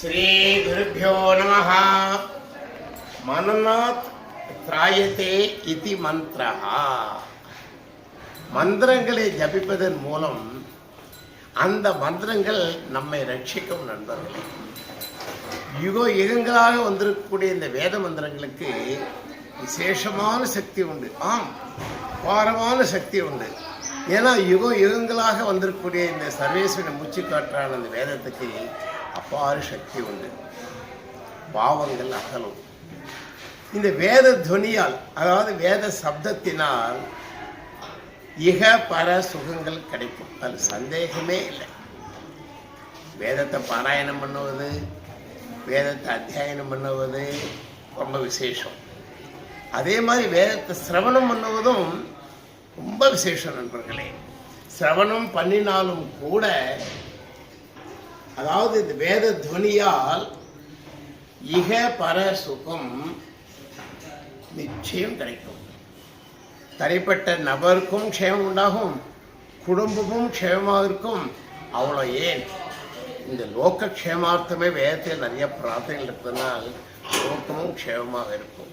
ஸ்ரீ ஸ்ரீகுருப்போ நம மனநாத் திராயத்தே இதி மந்திரா மந்திரங்களை ஜபிப்பதன் மூலம் அந்த மந்திரங்கள் நம்மை ரட்சிக்கும் நண்பர்களே. யுக யுகங்களாக வந்திருக்கக்கூடிய இந்த வேத மந்திரங்களுக்கு விசேஷமான சக்தி உண்டு. ஆம் பாரமான சக்தி உண்டு. ஏன்னா யுக யுகங்களாக வந்திருக்கக்கூடிய இந்த சர்வேஸ்வர மூச்சு காற்றான அந்த வேதத்துக்கு அப்பாறு சக்தி உண்டு. பாவங்கள் அகலும். இந்த வேத துவனியால் அதாவது வேத சப்தத்தினால் இக பர சுகங்கள் கிடைக்கும். அது சந்தேகமே இல்லை. வேதத்தை பாராயணம் பண்ணுவது வேதத்தை அத்தியாயனம் பண்ணுவது ரொம்ப விசேஷம். அதே மாதிரி வேதத்தை சிரவணம் பண்ணுவதும் ரொம்ப விசேஷம் நண்பர்களே. சிரவணம் பண்ணினாலும் கூட அதாவது இந்த வேத துவனியால் இக பர சுகம் நிச்சயம் கிடைக்கும். தனிப்பட்ட நபருக்கும் க்ஷேமம் உண்டாகும் குடும்பமும் க்ஷேமமாக இருக்கும். அவ்வளோ ஏன்? இந்த லோக க்ஷேமார்த்தமே வேதத்தில் நிறைய பிரார்த்தனைகள் இருப்பதனால் லோகமும் க்ஷேமமாக இருக்கும்.